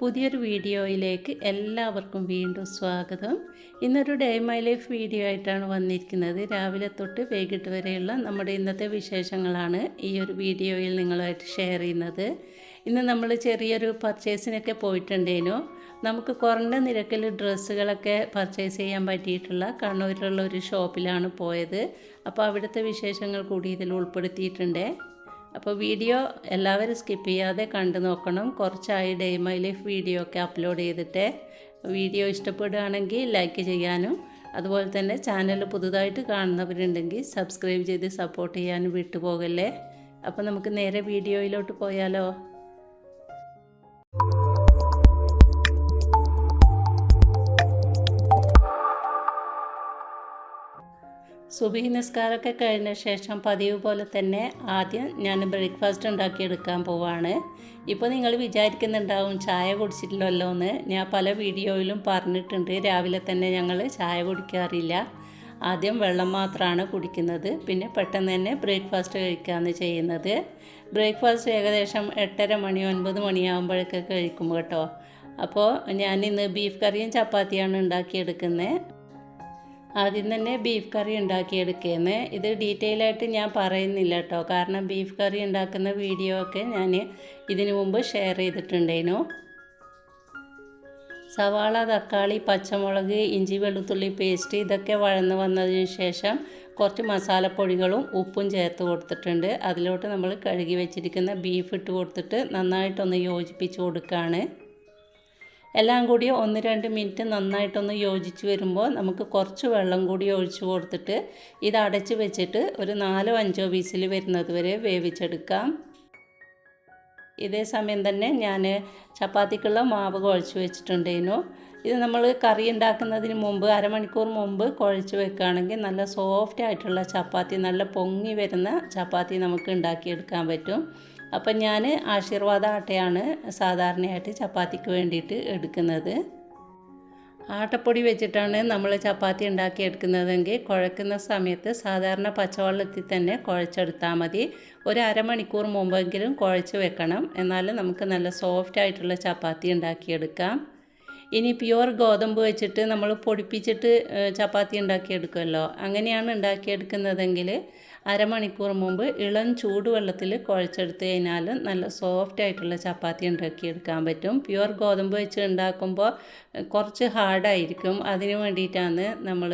പുതിയൊരു വീഡിയോയിലേക്ക് എല്ലാവർക്കും വീണ്ടും സ്വാഗതം. ഇന്നൊരു ഡേ മൈ ലൈഫ് വീഡിയോ ആയിട്ടാണ് വന്നിരിക്കുന്നത്. രാവിലെ തൊട്ട് വൈകിട്ട് വരെയുള്ള നമ്മുടെ ഇന്നത്തെ വിശേഷങ്ങളാണ് ഈ ഒരു വീഡിയോയിൽ നിങ്ങളായിട്ട് ഷെയർ ചെയ്യുന്നത്. ഇന്ന് നമ്മൾ ചെറിയൊരു പർച്ചേസിനൊക്കെ പോയിട്ടുണ്ടേനു. നമുക്ക് കുറഞ്ഞ നിരക്കിൽ ഡ്രസ്സുകളൊക്കെ പർച്ചേസ് ചെയ്യാൻ പറ്റിയിട്ടുള്ള കണ്ണൂരിലുള്ള ഒരു ഷോപ്പിലാണ് പോയത്. അപ്പോൾ അവിടുത്തെ വിശേഷങ്ങൾ കൂടി ഇതിൽ ഉൾപ്പെടുത്തിയിട്ടുണ്ട്. അപ്പോൾ വീഡിയോ എല്ലാവരും സ്കിപ്പ് ചെയ്യാതെ കണ്ടു നോക്കണം. കുറച്ചായി ഡേ മൈ ലൈഫ് വീഡിയോ ഒക്കെ അപ്ലോഡ് ചെയ്തിട്ട്. വീഡിയോ ഇഷ്ടപ്പെടുകയാണെങ്കിൽ ലൈക്ക് ചെയ്യാനും അതുപോലെ തന്നെ ചാനൽ പുതുതായിട്ട് കാണുന്നവരുണ്ടെങ്കിൽ സബ്സ്ക്രൈബ് ചെയ്ത് സപ്പോർട്ട് ചെയ്യാനും വിട്ടുപോകല്ലേ? അപ്പോൾ നമുക്ക് നേരെ വീഡിയോയിലോട്ട് പോയാലോ? സുബഹി നിസ്കാരമൊക്കെ കഴിഞ്ഞ ശേഷം പതിവ് പോലെ തന്നെ ആദ്യം ഞാൻ ബ്രേക്ക്ഫാസ്റ്റ് ഉണ്ടാക്കിയെടുക്കാൻ പോവാണ്. ഇപ്പോൾ നിങ്ങൾ വിചാരിക്കുന്നുണ്ടാവും ചായ കുടിച്ചിട്ടില്ലല്ലോ എന്ന്. ഞാൻ പല വീഡിയോയിലും പറഞ്ഞിട്ടുണ്ട്. രാവിലെ തന്നെ ഞങ്ങൾ ചായ കുടിക്കാറില്ല. ആദ്യം വെള്ളം മാത്രമാണ് കുടിക്കുന്നത്. പിന്നെ പെട്ടെന്ന് തന്നെ ബ്രേക്ക്ഫാസ്റ്റ് കഴിക്കുകയാണ് ചെയ്യുന്നത്. ബ്രേക്ക്ഫാസ്റ്റ് ഏകദേശം എട്ടര മണി ഒൻപത് മണിയാകുമ്പോഴൊക്കെ കഴിക്കും കേട്ടോ. അപ്പോൾ ഞാൻ ഇന്ന് ബീഫ് കറിയും ചപ്പാത്തിയാണ് ഉണ്ടാക്കിയെടുക്കുന്നത് ആദ്യം തന്നെ ബീഫ് കറി ഉണ്ടാക്കിയെടുക്കുന്നത് ഇത് ഡീറ്റെയിൽ ആയിട്ട് ഞാൻ പറയുന്നില്ല കേട്ടോ. കാരണം ബീഫ് കറി ഉണ്ടാക്കുന്ന വീഡിയോ ഒക്കെ ഞാൻ ഇതിനു മുമ്പ് ഷെയർ ചെയ്തിട്ടുണ്ടേനു സവാള തക്കാളി പച്ചമുളക് ഇഞ്ചി വെളുത്തുള്ളി പേസ്റ്റ് ഇതൊക്കെ വഴന്ന് വന്നതിന് ശേഷം കുറച്ച് മസാലപ്പൊടികളും ഉപ്പും ചേർത്ത് കൊടുത്തിട്ടുണ്ട്. അതിലോട്ട് നമ്മൾ കഴുകി വെച്ചിരിക്കുന്ന ബീഫ് ഇട്ട് കൊടുത്തിട്ട് നന്നായിട്ടൊന്ന് യോജിപ്പിച്ച് കൊടുക്കുകയാണ് എല്ലാം കൂടി ഒന്ന് രണ്ട് മിനിറ്റ് നന്നായിട്ടൊന്ന് യോജിച്ച് വരുമ്പോൾ നമുക്ക് കുറച്ച് വെള്ളം കൂടി ഒഴിച്ചു കൊടുത്തിട്ട് ഇത് അടച്ച് വെച്ചിട്ട് ഒരു നാലോ അഞ്ചോ പീസിൽ വരുന്നത് വരെ വേവിച്ചെടുക്കാം. ഇതേ സമയം തന്നെ ഞാൻ ചപ്പാത്തിക്കുള്ള മാവ് കുഴച്ച് വെച്ചിട്ടുണ്ടേനു. ഇത് നമ്മൾ കറി ഉണ്ടാക്കുന്നതിന് മുമ്പ് അരമണിക്കൂർ മുമ്പ് കുഴച്ച് വെക്കുകയാണെങ്കിൽ നല്ല സോഫ്റ്റ് ആയിട്ടുള്ള ചപ്പാത്തി നല്ല പൊങ്ങി വരുന്ന ചപ്പാത്തി നമുക്ക് ഉണ്ടാക്കിയെടുക്കാൻ പറ്റും. അപ്പം ഞാൻ ആശീർവാദ ആട്ടയാണ് സാധാരണയായിട്ട് ചപ്പാത്തിക്ക് വേണ്ടിയിട്ട് എടുക്കുന്നത്. ആട്ടപ്പൊടി വെച്ചിട്ടാണ് നമ്മൾ ചപ്പാത്തി ഉണ്ടാക്കി എടുക്കുന്നതെങ്കിൽ കുഴക്കുന്ന സമയത്ത് സാധാരണ പച്ചവെള്ളത്തിൽ തന്നെ കുഴച്ചെടുത്താൽ മതി. ഒരു അരമണിക്കൂർ മുമ്പെങ്കിലും കുഴച്ച് വെക്കണം. എന്നാൽ നമുക്ക് നല്ല സോഫ്റ്റ് ആയിട്ടുള്ള ചപ്പാത്തി ഉണ്ടാക്കിയെടുക്കാം. ഇനി പ്യുവർ ഗോതമ്പ് വെച്ചിട്ട് നമ്മൾ പൊടിപ്പിച്ചിട്ട് ചപ്പാത്തി ഉണ്ടാക്കിയെടുക്കുമല്ലോ. അങ്ങനെയാണ് ഉണ്ടാക്കിയെടുക്കുന്നതെങ്കിൽ അരമണിക്കൂർ മുമ്പ് ഇളം ചൂടുവെള്ളത്തിൽ കുഴച്ചെടുത്ത് കഴിഞ്ഞാൽ നല്ല സോഫ്റ്റ് ആയിട്ടുള്ള ചപ്പാത്തി ഉണ്ടാക്കിയെടുക്കാൻ പറ്റും. പ്യുവർ ഗോതമ്പ് വെച്ച് ഉണ്ടാക്കുമ്പോൾ കുറച്ച് ഹാർഡായിരിക്കും അതിന് വേണ്ടിയിട്ടാണ് നമ്മൾ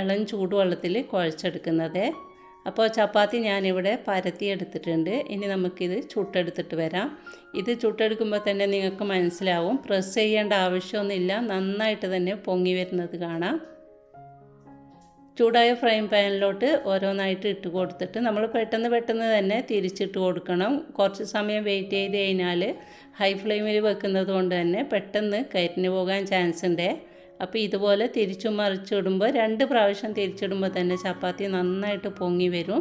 ഇളം ചൂടുവെള്ളത്തിൽ കുഴച്ചെടുക്കുന്നത്. അപ്പോൾ ചപ്പാത്തി ഞാനിവിടെ പരത്തി എടുത്തിട്ടുണ്ട് ഇനി നമുക്കിത് ചുട്ടെടുത്തിട്ട് വരാം. ഇത് ചുട്ടെടുക്കുമ്പോൾ തന്നെ നിങ്ങൾക്ക് മനസ്സിലാവും. പ്രസ് ചെയ്യേണ്ട ആവശ്യമൊന്നുമില്ല. നന്നായിട്ട് തന്നെ പൊങ്ങി വരുന്നത് കാണാം. ചൂടായ ഫ്രൈ പാനിലോട്ട് ഓരോന്നായിട്ട് ഇട്ട് കൊടുത്തിട്ട് നമ്മൾ പെട്ടെന്ന് പെട്ടെന്ന് തന്നെ തിരിച്ചിട്ട് കൊടുക്കണം. കുറച്ച് സമയം വെയിറ്റ് ചെയ്ത് കഴിഞ്ഞാൽ ഹൈ ഫ്ലെയിമിൽ വെക്കുന്നത് കൊണ്ട് തന്നെ പെട്ടെന്ന് കരിഞ്ഞു പോകാൻ ചാൻസ് ഉണ്ട് അപ്പോൾ ഇതുപോലെ തിരിച്ചു മറിച്ചിടുമ്പോൾ രണ്ട് പ്രാവശ്യം തിരിച്ചിടുമ്പോൾ തന്നെ ചപ്പാത്തി നന്നായിട്ട് പൊങ്ങി വരും.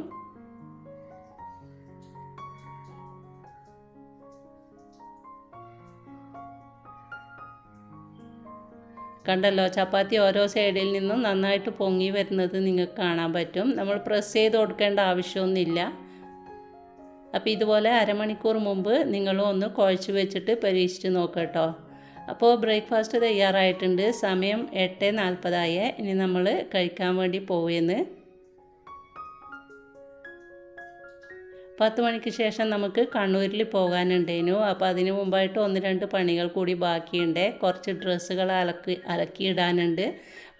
കണ്ടല്ലോ ചപ്പാത്തി ഓരോ സൈഡിൽ നിന്നും നന്നായിട്ട് പൊങ്ങി വരുന്നത് നിങ്ങൾക്ക് കാണാൻ പറ്റും. നമ്മൾ പ്രസ് ചെയ്ത് കൊടുക്കേണ്ട ആവശ്യമൊന്നുമില്ല. അപ്പോൾ ഇതുപോലെ അരമണിക്കൂർ മുമ്പ് നിങ്ങളും ഒന്ന് കുഴച്ച് വെച്ചിട്ട് പരീക്ഷിച്ച് നോക്കട്ടോ അപ്പോൾ ബ്രേക്ക്ഫാസ്റ്റ് തയ്യാറായിട്ടുണ്ട്. സമയം എട്ട് നാൽപ്പതായ. ഇനി നമ്മൾ കഴിക്കാൻ വേണ്ടി പോവുമെന്ന് പത്ത് മണിക്ക് ശേഷം നമുക്ക് കണ്ണൂരിൽ പോകാനുണ്ടേനു. അപ്പോൾ അതിന് മുമ്പായിട്ട് ഒന്ന് രണ്ട് പണികൾ കൂടി ബാക്കിയുണ്ട്. കുറച്ച് ഡ്രസ്സുകൾ അലക്കി അലക്കിയിടാനുണ്ട്.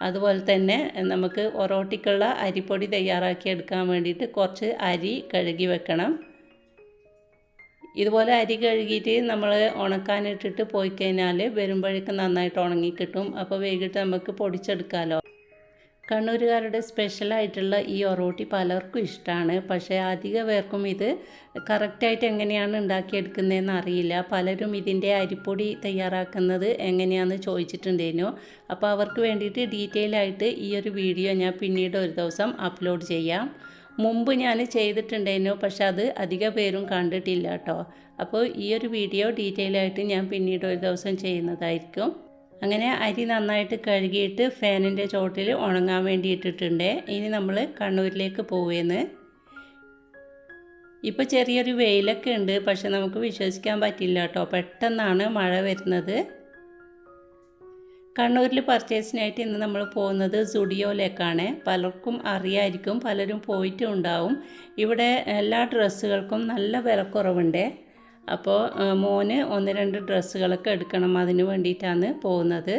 അതുപോലെ തന്നെ നമുക്ക് ഒറോട്ടിക്കുള്ള അരിപ്പൊടി തയ്യാറാക്കി എടുക്കാൻ വേണ്ടിയിട്ട് കുറച്ച് അരി കഴുകി വെക്കണം. ഇതുപോലെ അരി കഴുകിയിട്ട് നമ്മൾ ഉണക്കാനിട്ടിട്ട് പോയി കഴിഞ്ഞാൽ വരുമ്പോഴേക്കും നന്നായിട്ട് ഉണങ്ങി കിട്ടും അപ്പോൾ വൈകിട്ട് നമുക്ക് പൊടിച്ചെടുക്കാമല്ലോ കണ്ണൂരുകാരുടെ സ്പെഷ്യലായിട്ടുള്ള ഈ ഒറോട്ടി പലർക്കും ഇഷ്ടമാണ് പക്ഷേ അധിക പേർക്കും ഇത് കറക്റ്റായിട്ട് എങ്ങനെയാണ് ഉണ്ടാക്കിയെടുക്കുന്നതെന്ന് അറിയില്ല. പലരും ഇതിന്റെ അരിപ്പൊടി തയ്യാറാക്കുന്നത് എങ്ങനെയാണെന്ന് ചോദിച്ചിട്ടുണ്ടേനു അപ്പോൾ അവർക്ക് വേണ്ടിയിട്ട് ഡീറ്റെയിൽ ആയിട്ട് ഈ ഒരു വീഡിയോ ഞാൻ പിന്നീട് ഒരു ദിവസം അപ്ലോഡ് ചെയ്യാം. മുമ്പ് ഞാൻ ചെയ്തിട്ടുണ്ടായിരുന്നു പക്ഷെ അത് അധിക പേരും കണ്ടിട്ടില്ല കേട്ടോ അപ്പോൾ ഈ ഒരു വീഡിയോ ഡീറ്റെയിൽ ആയിട്ട് ഞാൻ പിന്നീട് ഒരു ദിവസം ചെയ്യുന്നതായിരിക്കും. അങ്ങനെ അരി നന്നായിട്ട് കഴുകിയിട്ട് ഫാനിന്റെ ചോട്ടിൽ ഉണങ്ങാൻ വേണ്ടി ഇട്ടിട്ടുണ്ട് ഇനി നമ്മൾ കണ്ണൂരിലേക്ക് പോവേന്ന്. ഇപ്പോൾ ചെറിയൊരു വെയിലൊക്കെ ഉണ്ട് പക്ഷെ നമുക്ക് വിശ്വസിക്കാൻ പറ്റില്ല കേട്ടോ പെട്ടെന്നാണ് മഴ വരുന്നത്. കണ്ണൂരിൽ പർച്ചേസിനായിട്ട് ഇന്ന് നമ്മൾ പോകുന്നത് സുഡിയോയിലേക്കാണ് പലർക്കും അറിയായിരിക്കും പലരും പോയിട്ടും ഉണ്ടാവും ഇവിടെ എല്ലാ ഡ്രസ്സുകൾക്കും നല്ല വിലക്കുറവുണ്ട്. അപ്പോൾ മോന് ഒന്ന് രണ്ട് ഡ്രസ്സുകളൊക്കെ എടുക്കണം അതിന് വേണ്ടിയിട്ടാണ് പോകുന്നത്.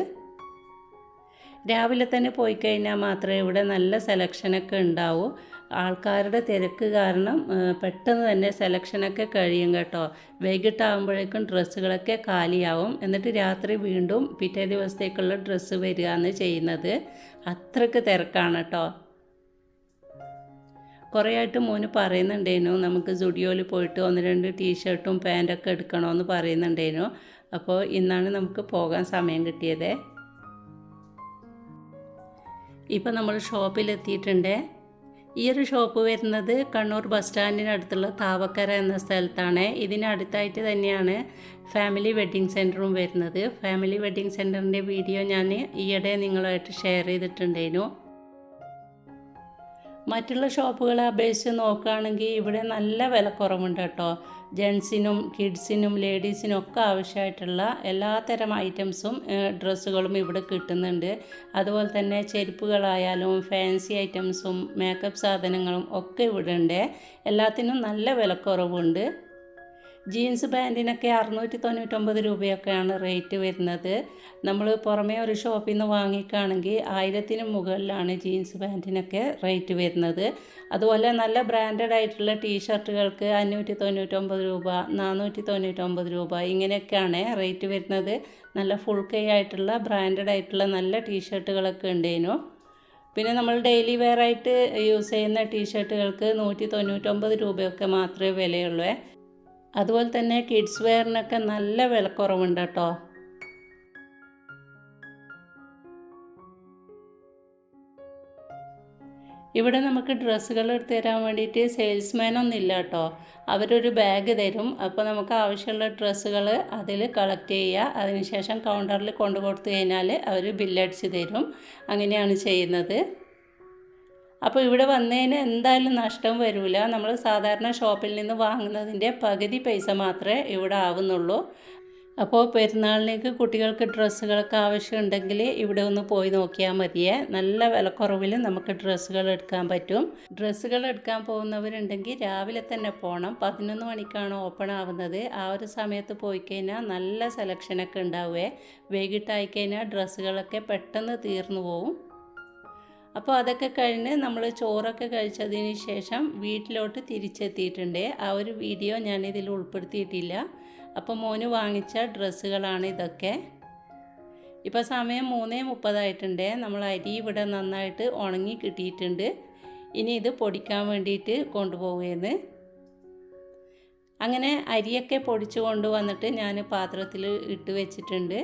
രാവിലെ തന്നെ പോയി കഴിഞ്ഞാൽ മാത്രമേ ഇവിടെ നല്ല സെലക്ഷനൊക്കെ ഉണ്ടാവൂ. ആൾക്കാരുടെ തിരക്ക് കാരണം പെട്ടെന്ന് തന്നെ സെലക്ഷനൊക്കെ കഴിയും കേട്ടോ. വൈകിട്ടാകുമ്പോഴേക്കും ഡ്രസ്സുകളൊക്കെ കാലിയാവും. എന്നിട്ട് രാത്രി വീണ്ടും പിറ്റേ ദിവസത്തേക്കുള്ള ഡ്രസ്സ് വരികയാണ് ചെയ്യുന്നത്. അത്രയ്ക്ക് തിരക്കാണ് കേട്ടോ. കുറേ ആയിട്ട് മോന് പറയുന്നുണ്ടേനു നമുക്ക് സ്റ്റുഡിയോയിൽ പോയിട്ട് ഒന്ന് രണ്ട് ടീഷർട്ടും പാന്റൊക്കെ എടുക്കണമെന്ന് പറയുന്നുണ്ടേനു. അപ്പോൾ ഇന്നാണ് നമുക്ക് പോകാൻ സമയം കിട്ടിയത്. ഇപ്പം നമ്മൾ ഷോപ്പിലെത്തിയിട്ടുണ്ട്. ഈ ഒരു ഷോപ്പ് വരുന്നത് കണ്ണൂർ ബസ് സ്റ്റാൻഡിനടുത്തുള്ള താവക്കര എന്ന സ്ഥലത്താണ്. ഇതിനടുത്തായിട്ട് തന്നെയാണ് ഫാമിലി വെഡ്ഡിങ് സെന്ററും വരുന്നത്. ഫാമിലി വെഡ്ഡിങ് സെന്ററിന്റെ വീഡിയോ ഞാൻ ഈയിടെ നിങ്ങളുമായിട്ട് ഷെയർ ചെയ്തിട്ടുണ്ടായിരുന്നു. മറ്റുള്ള ഷോപ്പുകളെ അപേക്ഷിച്ച് നോക്കുകയാണെങ്കിൽ ഇവിടെ നല്ല വിലക്കുറവുണ്ട് കേട്ടോ. ജെൻസിനും കിഡ്സിനും ലേഡീസിനും ഒക്കെ ആവശ്യമായിട്ടുള്ള എല്ലാത്തരം ഐറ്റംസും ഡ്രസ്സുകളും ഇവിടെ കിട്ടുന്നുണ്ട്. അതുപോലെ തന്നെ ചെരുപ്പുകളായാലും ഫാൻസി ഐറ്റംസും മേക്കപ്പ് സാധനങ്ങളും ഒക്കെ ഇവിടെ ഉണ്ട് എല്ലാത്തിനും നല്ല വിലക്കുറവുണ്ട്. ജീൻസ് പാന്റിനൊക്കെ അറുന്നൂറ്റി തൊണ്ണൂറ്റൊമ്പത് രൂപയൊക്കെയാണ് റേറ്റ് വരുന്നത്. നമ്മൾ പുറമേ ഒരു ഷോപ്പിൽ നിന്ന് വാങ്ങിക്കുകയാണെങ്കിൽ ആയിരത്തിന് മുകളിലാണ് ജീൻസ് പാന്റിനൊക്കെ റേറ്റ് വരുന്നത്. അതുപോലെ നല്ല ബ്രാൻഡഡ് ആയിട്ടുള്ള ടീഷർട്ടുകൾക്ക് അഞ്ഞൂറ്റി തൊണ്ണൂറ്റൊമ്പത് രൂപ നാനൂറ്റി തൊണ്ണൂറ്റൊമ്പത് രൂപ ഇങ്ങനെയൊക്കെയാണ് റേറ്റ് വരുന്നത്. നല്ല ഫുൾ കൈ ആയിട്ടുള്ള ബ്രാൻഡഡ് ആയിട്ടുള്ള നല്ല ടീഷർട്ടുകളൊക്കെ ഉണ്ടേനു. പിന്നെ നമ്മൾ ഡെയിലി വെയർ ആയിട്ട് യൂസ് ചെയ്യുന്ന ടീഷർട്ടുകൾക്ക് നൂറ്റി തൊണ്ണൂറ്റൊമ്പത് രൂപയൊക്കെ മാത്രമേ വിലയുള്ളൂ. അതുപോലെ തന്നെ കിഡ്സ് വെയറിനൊക്കെ നല്ല വിലക്കുറവുണ്ട് കേട്ടോ. ഇവിടെ നമുക്ക് ഡ്രസ്സുകൾ എടുത്ത് തരാൻ വേണ്ടിയിട്ട് സെയിൽസ്മാനൊന്നും ഇല്ല കേട്ടോ. അവരൊരു ബാഗ് തരും. അപ്പോൾ നമുക്ക് ആവശ്യമുള്ള ഡ്രസ്സുകൾ അതിൽ കളക്ട് ചെയ്യുക. അതിനുശേഷം കൗണ്ടറിൽ കൊണ്ടു കൊടുത്തു കഴിഞ്ഞാൽ അവർ ബില്ലടിച്ച് തരും. അങ്ങനെയാണ് ചെയ്യുന്നത്. അപ്പോൾ ഇവിടെ വന്നതിന് എന്തായാലും നഷ്ടം വരില്ല നമ്മൾ സാധാരണ ഷോപ്പിൽ നിന്ന് വാങ്ങുന്നതിന്റെ പകുതി പൈസ മാത്രമേ ഇവിടെ ആവുന്നുള്ളൂ. അപ്പോൾ പെരുന്നാളിലേക്ക് കുട്ടികൾക്ക് ഡ്രസ്സുകളൊക്കെ ആവശ്യമുണ്ടെങ്കിൽ ഇവിടെ ഒന്ന് പോയി നോക്കിയാൽ മതിയേ. നല്ല വിലക്കുറവിൽ നമുക്ക് ഡ്രസ്സുകൾ എടുക്കാൻ പറ്റും. ഡ്രസ്സുകൾ എടുക്കാൻ പോകുന്നവരുണ്ടെങ്കിൽ രാവിലെ തന്നെ പോകണം പതിനൊന്ന് മണിക്കാണ് ഓപ്പൺ ആവുന്നത്. ആ ഒരു സമയത്ത് പോയി കഴിഞ്ഞാൽ നല്ല സെലക്ഷനൊക്കെ ഉണ്ടാവുകയെ വൈകിട്ടായി കഴിഞ്ഞാൽ ഡ്രസ്സുകളൊക്കെ പെട്ടെന്ന് തീർന്നു പോവും. അപ്പോൾ അതൊക്കെ കഴിഞ്ഞ് നമ്മൾ ചോറൊക്കെ കഴിച്ചതിന് ശേഷം വീട്ടിലോട്ട് തിരിച്ചെത്തിയിട്ടുണ്ട്. ആ ഒരു വീഡിയോ ഞാനിതിൽ ഉൾപ്പെടുത്തിയിട്ടില്ല. അപ്പോൾ മോന് വാങ്ങിച്ച ഡ്രസ്സുകളാണ് ഇതൊക്കെ. ഇപ്പോൾ സമയം മൂന്നേ മുപ്പതായിട്ടുണ്ട്. നമ്മൾ അരി ഇവിടെ നന്നായിട്ട് ഉണങ്ങി കിട്ടിയിട്ടുണ്ട്. ഇനി ഇത് പൊടിക്കാൻ വേണ്ടിയിട്ട് കൊണ്ടുപോവുകയെന്ന് അങ്ങനെ അരിയൊക്കെ പൊടിച്ചു കൊണ്ടുവന്നിട്ട് ഞാൻ പാത്രത്തിൽ ഇട്ട് വെച്ചിട്ടുണ്ട്.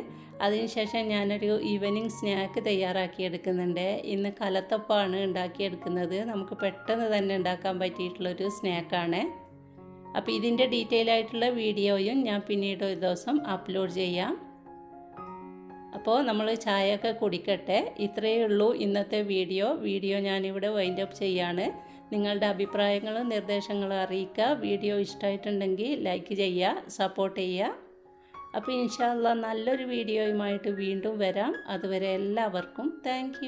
അതിനുശേഷം ഞാനൊരു ഈവനിങ് സ്നാക്ക് തയ്യാറാക്കി എടുക്കുന്നുണ്ട് ഇന്ന് കലത്തപ്പാണ് ഉണ്ടാക്കിയെടുക്കുന്നത്. നമുക്ക് പെട്ടെന്ന് തന്നെ ഉണ്ടാക്കാൻ പറ്റിയിട്ടുള്ളൊരു സ്നാക്കാണ് അപ്പോൾ ഇതിന്റെ ഡീറ്റെയിൽ ആയിട്ടുള്ള വീഡിയോയും ഞാൻ പിന്നീട് ഒരു ദിവസം അപ്ലോഡ് ചെയ്യാം. അപ്പോൾ നമ്മൾ ചായയൊക്കെ കുടിക്കട്ടെ. ഇത്രയേ ഉള്ളൂ ഇന്നത്തെ വീഡിയോ. വീഡിയോ ഞാനിവിടെ വൈൻഡപ്പ് ചെയ്യാണ്. നിങ്ങളുടെ അഭിപ്രായങ്ങളും നിർദ്ദേശങ്ങളും അറിയിക്കുക. വീഡിയോ ഇഷ്ടമായിട്ടുണ്ടെങ്കിൽ ലൈക്ക് ചെയ്യുക സപ്പോർട്ട് ചെയ്യുക. അപ്പോൾ ഇൻഷാല്ല നല്ലൊരു വീഡിയോയുമായിട്ട് വീണ്ടും വരാം. അതുവരെ എല്ലാവർക്കും താങ്ക്